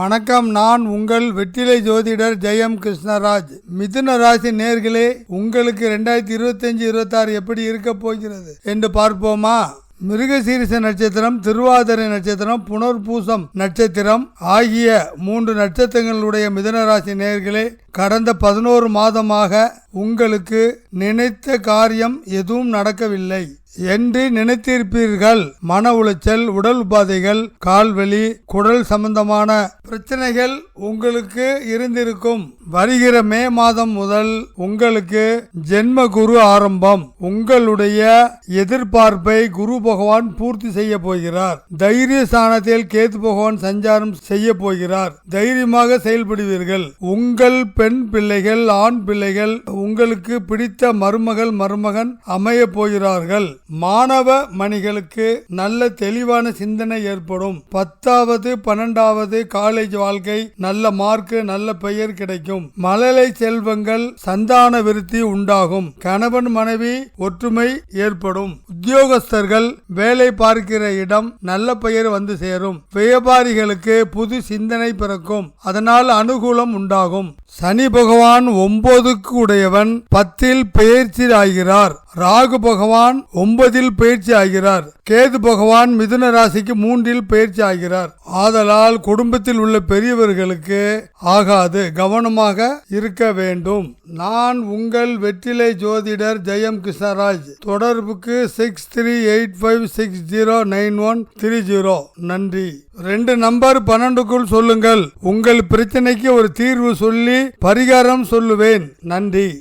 வணக்கம். நான் உங்கள் வெற்றிலை ஜோதிடர் ஜெயம் கிருஷ்ணராஜ். மிதுன ராசி நேர்களே உங்களுக்கு ரெண்டாயிரத்தி இருபத்தஞ்சு இருபத்தாறு எப்படி இருக்க போகிறது என்று பார்ப்போமா? மிருகசீரிச நட்சத்திரம் திருவாதிரை நட்சத்திரம் புனர்பூசம் நட்சத்திரம் ஆகிய மூன்று நட்சத்திரங்களுடைய மிதனராசி நேர்களே கடந்த பதினோரு மாதமாக உங்களுக்கு நினைத்த காரியம் எதுவும் நடக்கவில்லை என்று நினைத்திருப்பீர்கள். மன உளைச்சல் உடல் உபாதைகள் கால்வலி குடல் சம்பந்தமான பிரச்சனைகள் உங்களுக்கு இருந்திருக்கும். வருகிற மே மாதம் முதல் உங்களுக்கு ஜென்ம குரு ஆரம்பம். உங்களுடைய எதிர்பார்ப்பை குரு பகவான் பூர்த்தி செய்ய போகிறார். தைரிய ஸ்தானத்தில் கேத்து பகவான் சஞ்சாரம் செய்ய போகிறார். தைரியமாக செயல்படுவீர்கள். உங்கள் பெண் பிள்ளைகள் ஆண் பிள்ளைகள் உங்களுக்கு பிடித்த மருமகள் மருமகன் அமைய போகிறார்கள். மாணவ மணிகளுக்கு நல்ல தெளிவான சிந்தனை ஏற்படும். பத்தாவது பன்னெண்டாவது காலேஜ் வாழ்க்கை நல்ல மார்க் நல்ல பெயர் கிடைக்கும். மழலை செல்வங்கள் சந்தான விருத்தி உண்டாகும். கணவன் மனைவி ஒற்றுமை ஏற்படும். உத்தியோகஸ்தர்கள் வேலை பார்க்கிற இடம் நல்ல பெயர் வந்து சேரும். வியாபாரிகளுக்கு புது சிந்தனை பிறக்கும். அதனால் அனுகூலம் உண்டாகும். சனி பகவான் ஒன்பதுக்கு உடையவன் பத்தில் பெயர்ச்சி ஆகிறார் ராகு பகவான் ஒன்பதில் பயிற்சி ஆகிறார். கேது பகவான் மிதுன ராசிக்கு மூன்றில் பயிற்சி ஆகிறார். ஆதலால் குடும்பத்தில் உள்ள பெரியவர்களுக்கு ஆகாது கவனமாக இருக்க வேண்டும். நான் உங்கள் வெற்றிலை ஜோதிடர் ஜெயம் கிருஷ்ணராஜ். தொடர்புக்கு six three eight five six zero nine one three zero. நன்றி. ரெண்டு நம்பர் பன்னெண்டுக்குள் சொல்லுங்கள். உங்கள் பிரச்சனைக்கு ஒரு தீர்வு சொல்லி பரிகாரம் சொல்லுவேன். நன்றி.